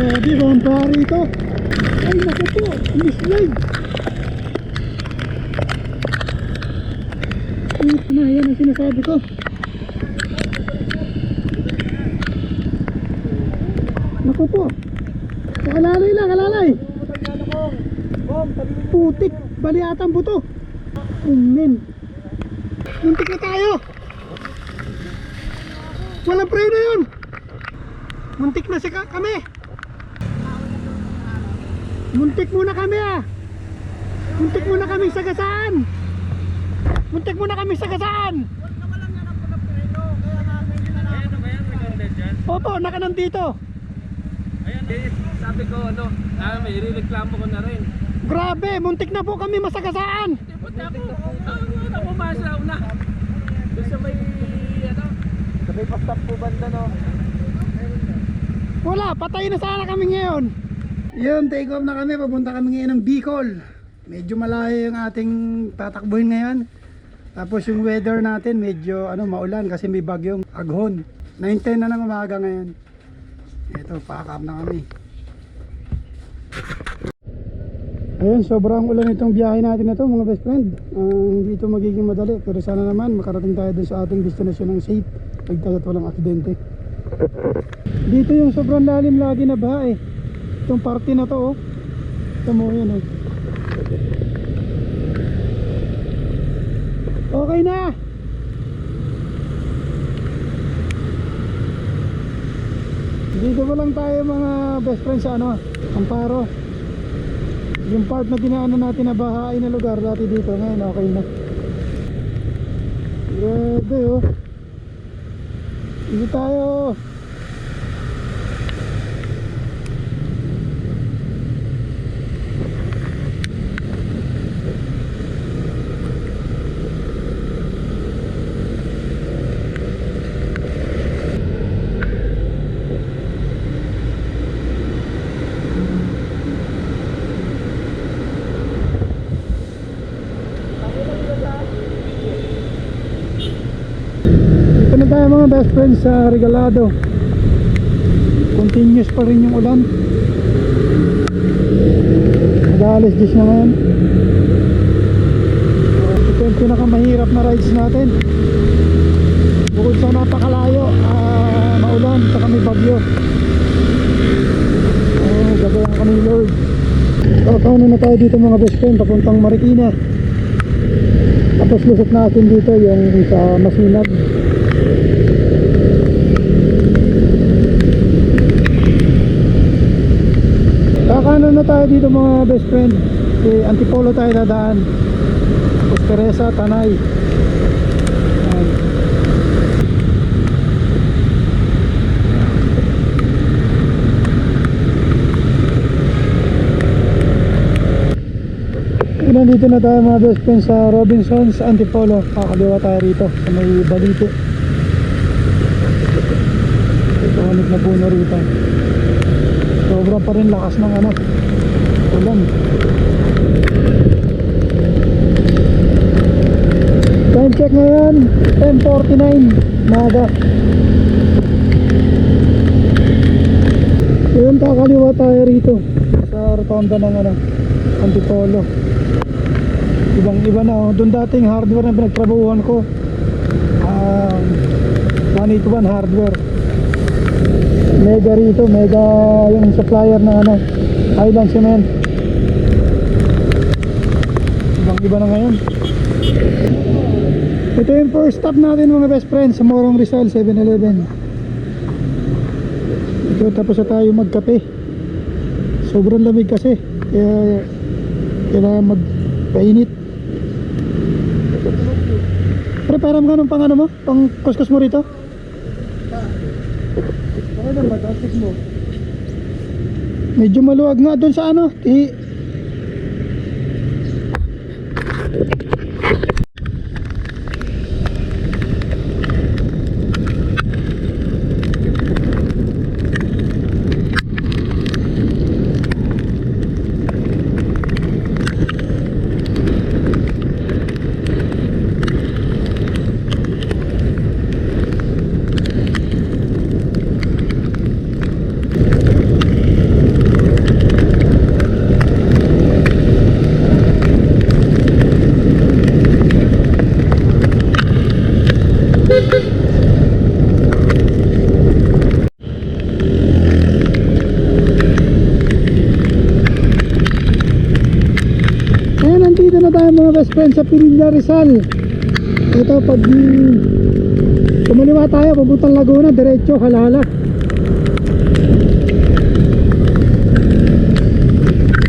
Grabe, bumpari ito. Ay, naku po. Mislide. Ito na, yan ang sinasabi ko. Naku po. Kalalay lang, kalalay. Putik. Bali ata ang buto. Ungin. Muntik na tayo. Walang preno yun. Muntik na si ka kami. Muntik muna kami ah. Muntik muna kami sagasaan. Muntik muna kami sagasaan. Opo, naka nandito. Ayan, sabi ko ano, ah, may reklamo ko na rin. Grabe, muntik na po kami masagasaan. Ako, ah, ako masa una. Doon sa may, ano, sa may pastap po banda no. Wala, patay na sana kami ngayon. Yun, take off na kami. Papunta kami ngayon ng Bicol. Medyo malayo yung ating tatakbuhin ngayon. Tapos yung weather natin medyo ano maulan kasi may bagyong aghon. 9:10 na ng umaga ngayon. Ito, pakakap na kami. Ayun, sobrang ulan itong biyahe natin na to mga best friend. Ah, hindi ito magiging madali pero sana naman makarating tayo dun sa ating destination ng safe. Pagdagat walang aksidente. Dito yung sobrang lalim lagi na baha. Itong parte na to oh. Ito mo yun oh. Okay na! Dito pa lang tayo mga best friends sa ano, Amparo. Yung part na dinaanan natin na bahain na lugar dati dito ngayon okay na. Grabe oh. Dito tayo. Ito na tayo best friends sa Regalado. Continuous pa rin yung ulan. Mag-aalis dis na ngayon. Ito yung pinakamahirap na rides natin. Bukod sa napakalayo ah, Maulan, saka may bagyo. Oh, gabayan kami Lord Kakaunan na tayo dito mga best friend Papuntang Marikina. Tapos lusot natin dito yung sa Masinag. Kakano na tayo dito mga best friend. Si Antipolo tayo dadaan. Teresa, Tanay. Nandito na tayo mga best friends sa Robinsons Antipolo. Kakaliwa tayo rito sa may balite. Itonik na puno rito. Sobra pa rin lakas ng ano. Ulan. Time check ngayon, 10.49 Maga. Ayun, kakaliwa tayo rito sa rotonda ng ano, Antipolo ibang iba na oh. doon dating hardware na pinagtrabahuhan ko um, 181 hardware mega rito mega yung supplier ng ano Highland Cement ibang iba na ngayon ito yung first stop natin mga best friends sa Morong Rizal 7-Eleven ito tapos na tayo magkape sobrang lamig kasi kaya kailangan magpainit Preparam ka nung pang ano mo? Pang kuskus mo rito? Okay lang ba? Mo. Medyo maluwag nga doon sa ano. Friend sa Pilinda Rizal. Ito pag mm, kumaliwa tayo, papuntang Laguna, diretso, halala.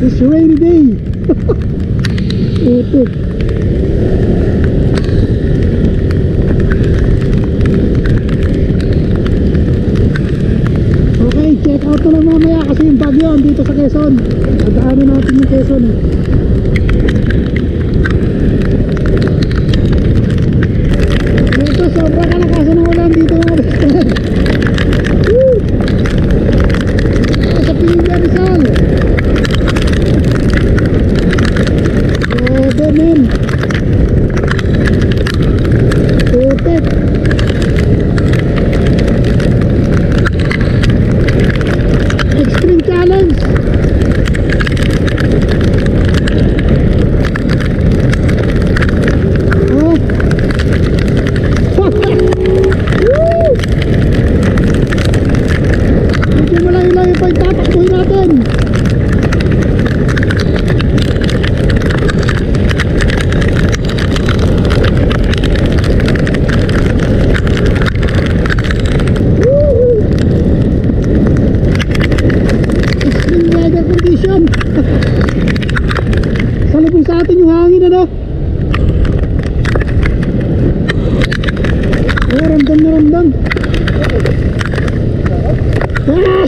It's rainy day. Putik. Okay, check out na lang mamaya kasi yung bagyo dito sa Quezon. Pagdaanan natin yung Quezon eh. Ito, sobrang kalakasan ng ulan dito mga best Woo! Sa Pilinga Rizal. Grabe men. Putik. Extreme challenge. Oh. Woo! Medyo malayo-layo pa yung tatakbuhin natin. Woo! Extreme weather condition. Salubong sa atin yung hangin ano. Oh, ramdam na ramdam. Ah!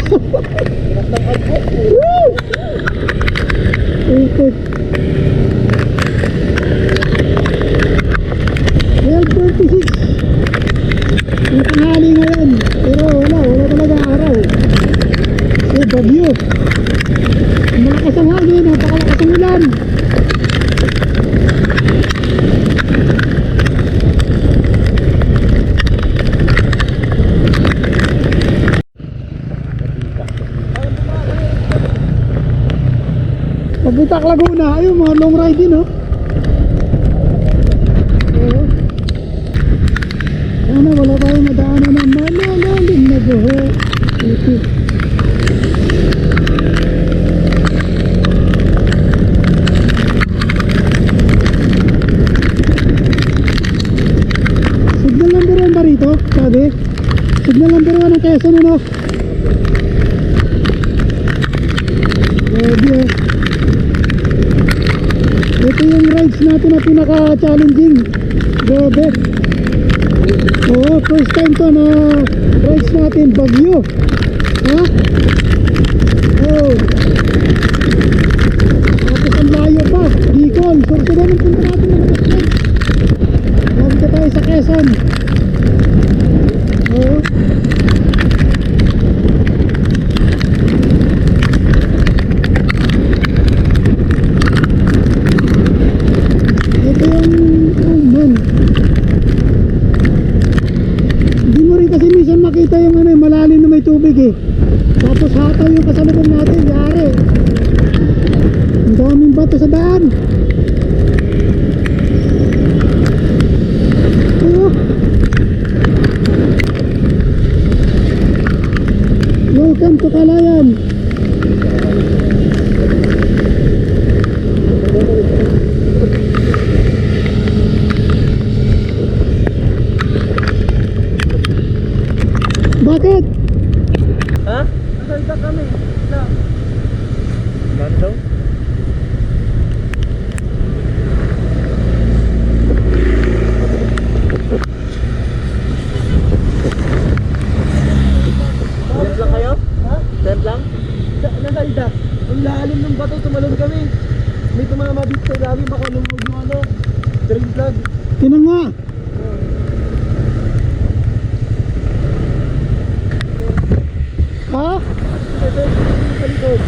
Woo! Ikot. Well, 26. Yung tanghali ngayon. Pero wala, wala talaga araw. Eh, bagyo. Malakas ang hangin, napakalakas ang ulan. Pagbitak Laguna, ayun mga long ride din oh. Sana wala tayong madaanan ng malalalim na buho. Ito. Signal number one ba rito? Sabi? Signal number one ng Quezon ano? Grabe oh. Ito rides natin na pinaka-challenging. Grabe. Oo, first time to na rides natin, Bagyo. Ha? Oo. Tapos ang layo pa, Bicol. Sorsogon ang punta natin ng Quezon. Nandito tayo sa Quezon. Oo. Ito yung, oh man. Hindi mo rin kasi minsan makita yung ano, malalim na may tubig eh. Tapos hataw yung kasalubong natin, yari. Ang daming bato sa daan. Oh. Welcome to Kalayan. Bakit? Ha? Nasaan kami? Na. Man daw? Tent lang kayo? Ha? Tent lang? Nasalda. Ang lalim ng bato, tumalon kami. May tumamabit sa ilalim ako nung yung ano, drain plug. Tinang nga. Ha? Ito, sa likod.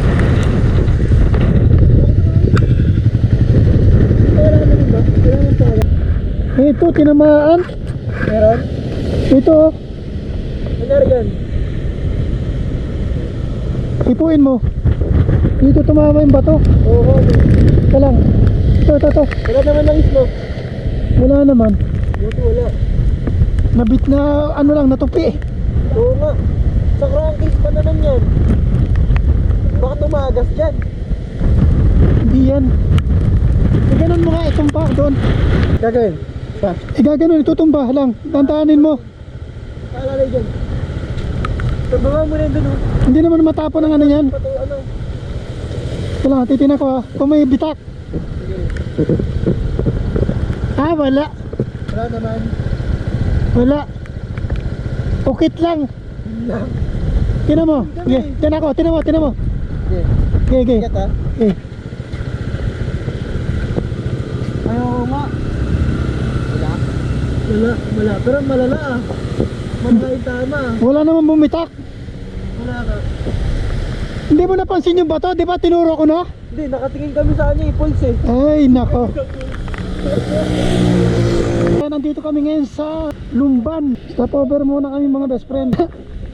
Ito, tinamaan. Meron? Ito, oh. Nangyari yan? ipuin mo. Dito tumama yung bato. Oo, Ito lang. Ito, ito, ito. wala naman lang islo. Wala naman. Buto wala. Nabit na, ano lang, natupi. Oo nga. Sa crankcase pa naman yan. Baka tumagas dyan. Hindi yan. Ganun mo nga itumba doon. Gagawin. Pa. Eh gaganon, itutumba lang. Tandaanin mo. Paalala dyan. Tumbawa mo na dun. oh. Hindi naman matapon ang ano yan. Pato, ano. Ito lang, titignan ko ha. Kung may bitak. Ah, wala. Wala naman. Wala. Ukit lang. Lang. Tinan mo. Okay, tinan ako, tinan mo, tinan mo. Okay. Okay, okay. Ayaw nga. Wala. Wala. Wala. Pero malala ah. Malala yung tama ah. Wala naman bumitak. Wala ka. Hindi mo napansin yung bato, di ba tinuro ko na? Hindi, nakatingin kami sa kanya i-pulse eh. Ay, nako. Kaya nandito kami ngayon sa Lumban. Stopover muna kami mga best friend.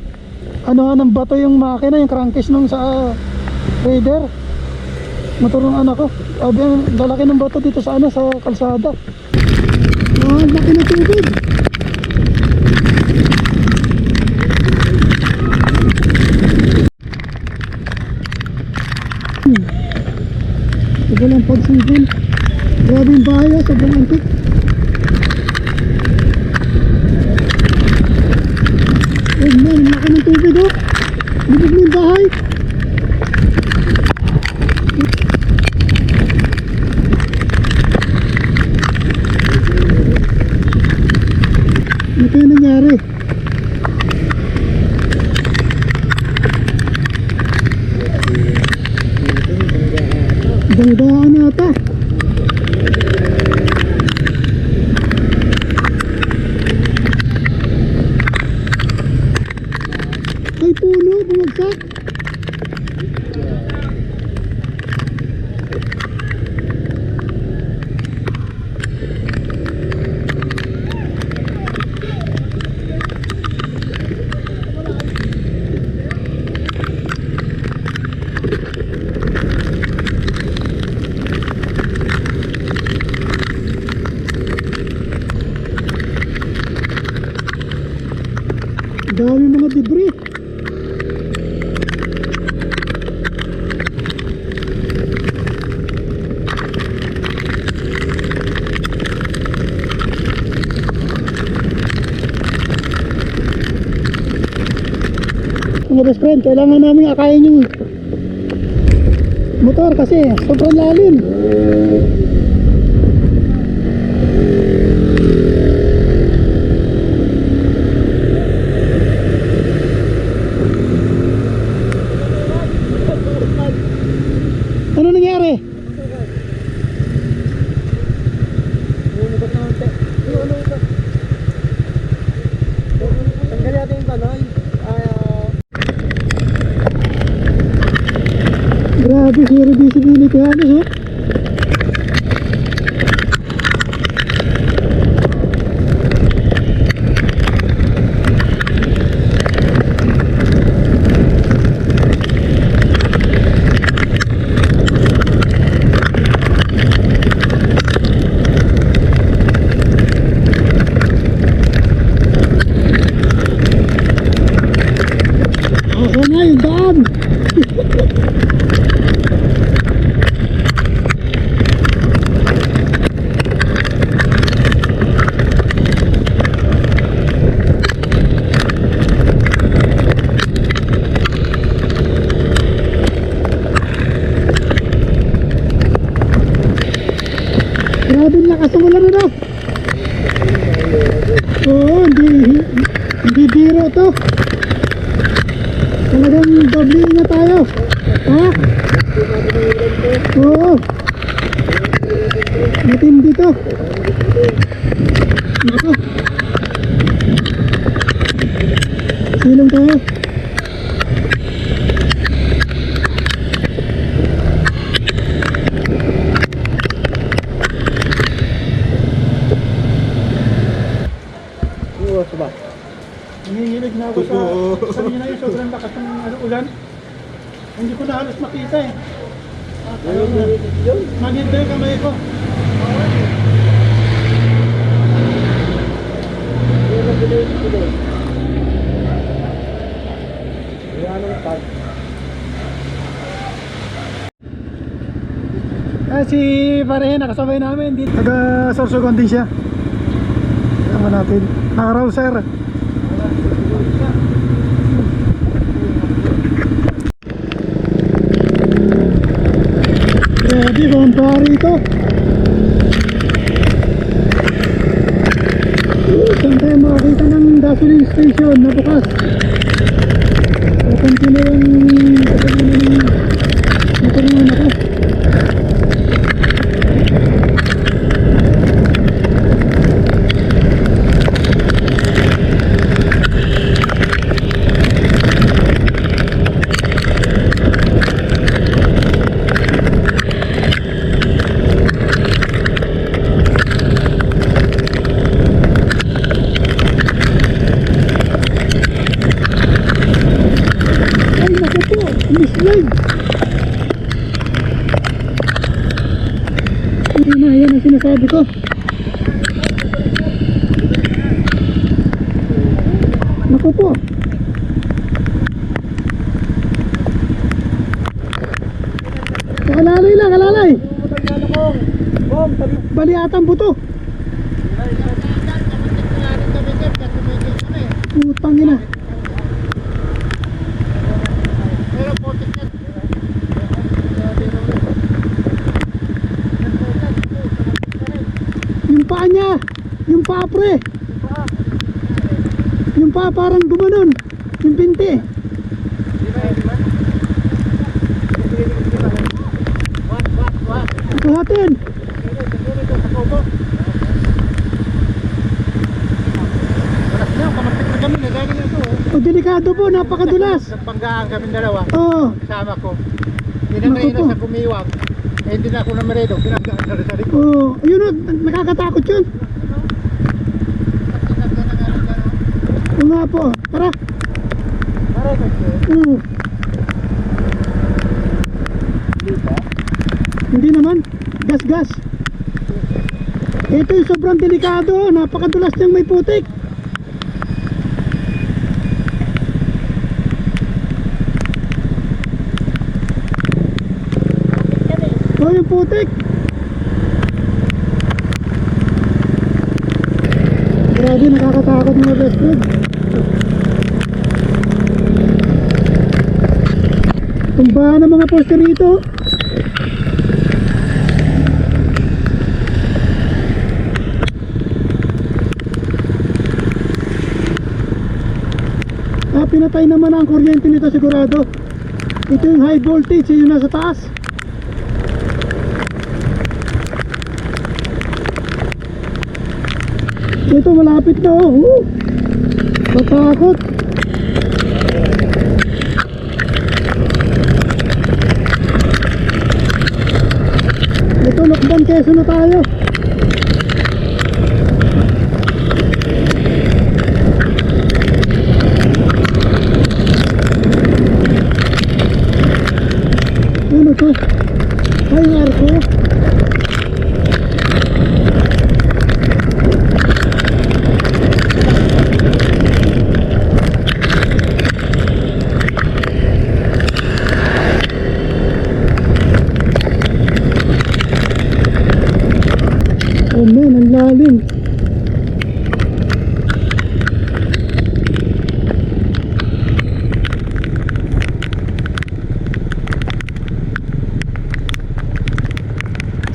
ano nga ng bato yung makina, yung crankcase nung sa Raider. Motor ng anak ko. Sabi, ang lalaki ng bato dito sa ano, sa kalsada. Ang laki ng tubig. Lang pagsigil. Grabe yung bahay ah, sobrang antik. Oh man, ang laki ng tubig oh. Lubog na yung bahay. Ano kaya nangyari? Banggaan ata. Ay puno, bumagsak. Dami mga debris. Friend, kailangan namin akayin yung motor kasi sobrang lalim. Ano nangyari? Bumubot naman te. Ano, ano ito? Tanggal natin yung panoy. Ay, ah, Grabe, zero visibility halos oh. Asa na yung daan? Grabe ang lakas ng ulan ano? Oo, hindi, hindi biro to. Talagang doble na tayo. Ha? Oo. Matindi to. Nako. Silong tayo. iwas ba? Nanginginig na ako sa kanina yung sobrang lakas ng ano, ulan. Hindi ko na halos makita eh. Maganda yung kamay ko. Ah, si pare nakasabay namin dito. Taga Sorsogon din siya. Tama natin. Naka-rouser. Grabe, bumpa rito. Uh, Saan tayo makakita ng gasoline station na bukas? Open ko na yung matulungan ako. Ay, naku po, mislide. Hindi ang sinasabi ko. Naku po. Alalay lang, alalay. Bali atang buto. Putang ina. Yung paa niya, yung paa pre. Yung paa parang gumanon. Yung binti. Buhatin. O delikado po, napakadulas. Nagpanggaan kami dalawa, Oo. kasama ko. Po. na sa kumiwang. Eh, hindi na ako na maredo, pinanggaan na rin sa likod. Oo. Yun o, nakakatakot yun. Oo nga po. Tara. Pare, kasi, Oo. hindi ba? Hindi naman. Gas, gas. Ito yung sobrang delikado. Napakadulas niyang may putik. Yung putik. Grabe, nakakatakot mga best friend. Tumbahan ng mga poste rito. Ah, pinatay naman ang kuryente nito sigurado. Ito yung high voltage, yung nasa taas. Ito malapit na oh. Matakot. Ito lockdown keso na tayo. Ano to? Ay, yung arko. Oh man, ang lalim.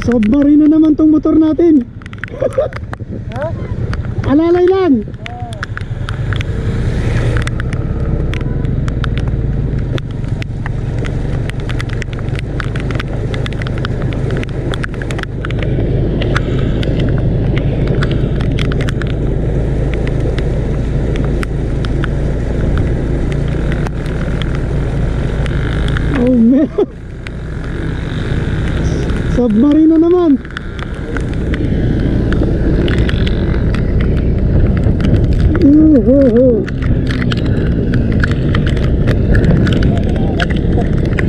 Submarine na naman tong motor natin. Alalay lang. Oh man. Submarine na naman. Uhuhu.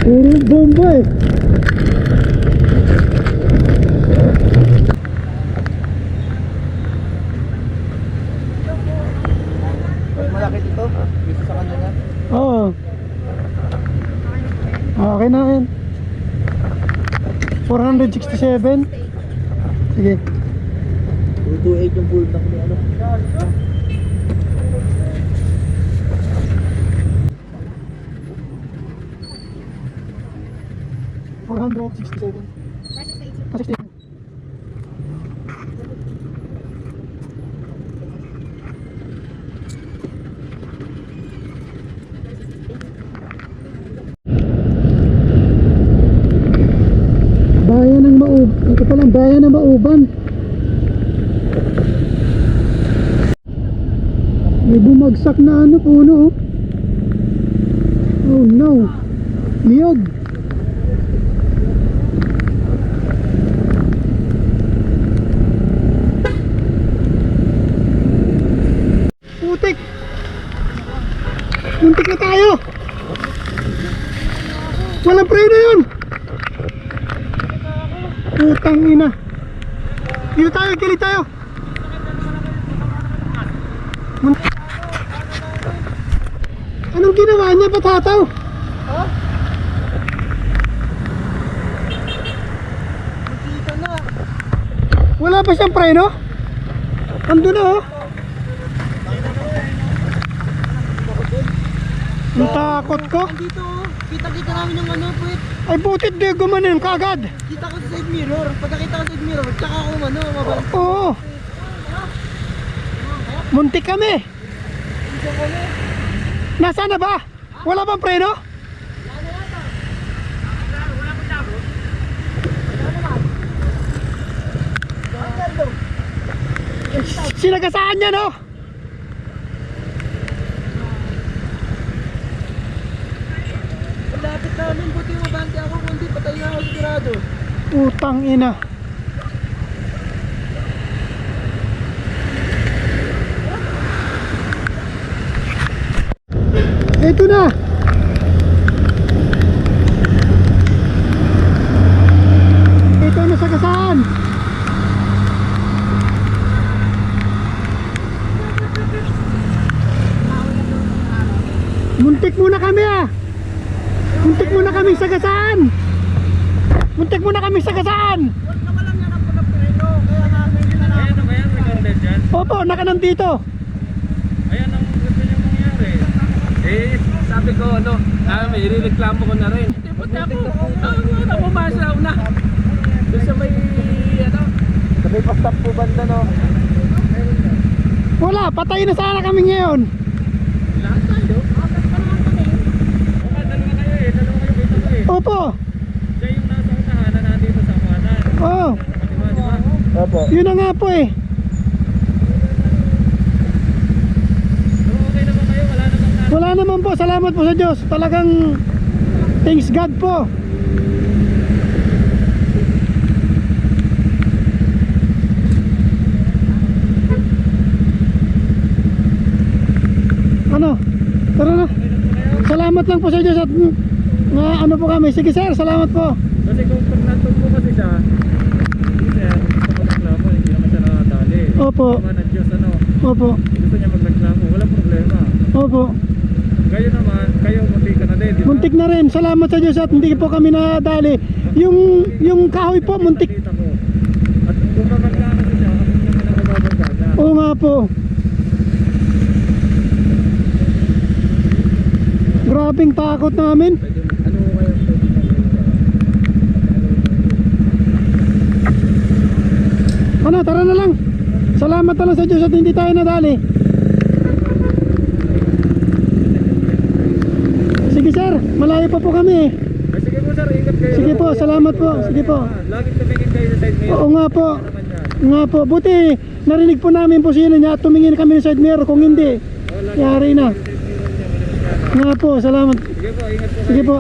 Puro bomba eh. Malaki dito, dito sa. Oo. Okay na yan. 467. Sige. 228 yung full tank ni ano. Sixty-seven. Ah, 67. Bayan ng Maub. Ito palang bayan ng Mauban. May bumagsak na ano puno. oh. Oh no. Niyog. Putik. Muntik na tayo. Walang preno yun. Putang ina. Dito tayo, kilit tayo. Anong ginawa niya, patataw? Na. Wala pa siyang preno? Ando na oh. Ang takot ko. Andito oh. Kita-kita namin yung ano, puwit. Ay butit di gumanon kagad. Kita ko sa side mirror. Pagkakita ko sa side mirror, tsaka ako ano, mabalik. Oo. Muntik kami. Nasaan na ba? Wala bang preno? Sinagasaan niya no? Ang lapit namin, buti mabante ako, kundi patay na ako sigurado. Putang ina. Ito na. Ito na sa kasaan. Muntik muna kami ah. Muntik muna kami sa kasaan. Muntik muna kami sa kasaan. Huwag naman lang yan ang pagkapreno, kaya namin na lang. Ayan ba yan? Recorded yan? Opo, nakanandito. Ayan ang gusto niyo mangyari. Eh, sabi ko ano, ah, may irereklamo ko na rin. Eh, pati ako, ano, bumasa una. Doon sa may, ano, Sabay pa-stop po banda no. Wala, patay na sana kami ngayon. lahat tayo. Kayo eh, eh. Opo. Siya yung nasa unahan na nandito sa. Oh, ba, di ba? Opo. yun na nga po eh. So, okay naman kayo, wala namang na. Wala naman po, salamat po sa Diyos. Talagang thanks God po. Ano? Tara na. Salamat lang po sa Diyos at nga ano po kami. Sige sir, salamat po. Kasi kung nandun po kasi siya, sir, gusto ko reklamo, hindi naman siya nakadali. Opo. Tama ng Diyos, ano, Opo. gusto niya magreklamo, walang problema. Opo. Kayo naman, kayo munti ka na din, di ba? Muntik na rin. Salamat sa Diyos at hindi po kami nadali. Yung yung kahoy po muntik. At kung magreklamo siya, mababagana. Oo nga po. Grabing takot namin. Ano? Ano, tara na lang. Salamat na lang sa Diyos at hindi tayo nadali. Sige sir, malayo pa po kami eh. Ay, sige po sir, ingat kayo. Sige po, salamat po. Sige po. Laging tumingin kayo sa side mirror. Oo nga po. Nga po, buti narinig po namin po sino niya at tumingin kami ng side mirror. Kung hindi, lagi yari na. sa. Nga po, salamat. Sige po, ingat po Sige po.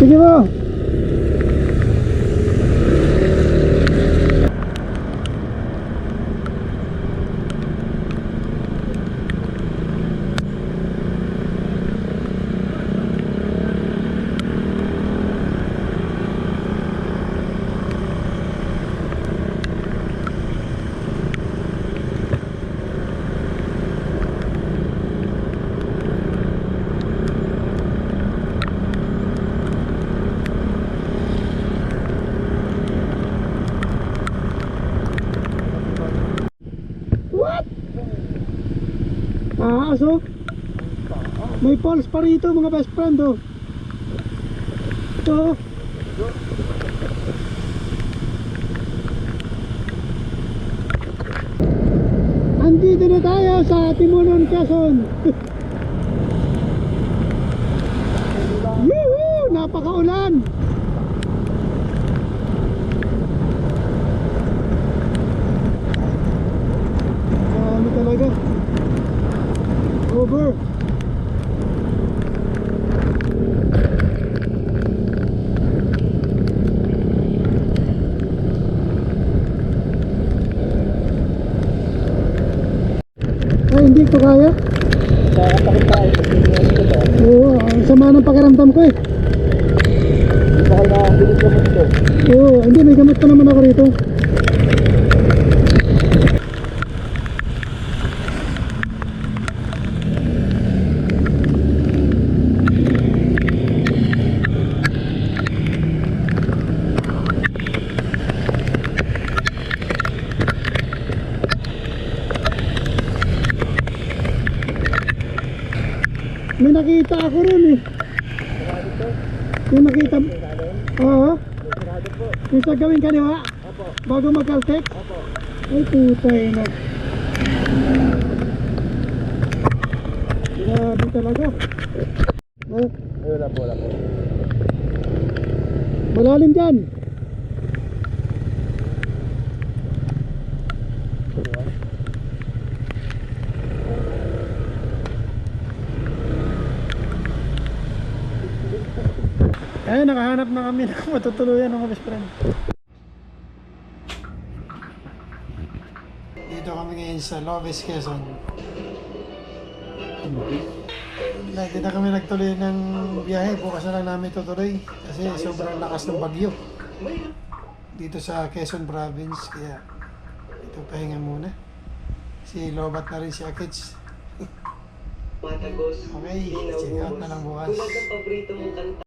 Sige po. Falls oh. May falls pa rito mga best friend oh. Ito oh. Andito na tayo sa Timonon, Quezon. Yuhu! Napakaulan! Ano talaga? Over. Ko kaya. Nakakatakot tayo. To. Oo, ang sama ng pakiramdam ko eh. Hindi pa kayo nakakabilis naman ito. Oo, hindi, may gamot pa naman ako rito. May nakita ako rin eh. May nakita. Oo. Yung sa gawing kaliwa? Bago magkaltek? Ay putay na. Grabe talaga. Ay, wala po, wala po. malalim dyan. Ayun, nakahanap na kami ng matutuluyan ng best friend. Dito kami ngayon sa Loves, Quezon. Dito na kami nagtuloy ng biyahe. Bukas na lang namin tutuloy kasi sobrang lakas ng bagyo. Dito sa Quezon Province. Kaya ito pahinga muna. Si Lobat na rin si Akits. Matagos, Okay, check out na lang bukas. tulad ng paborito mong kanta.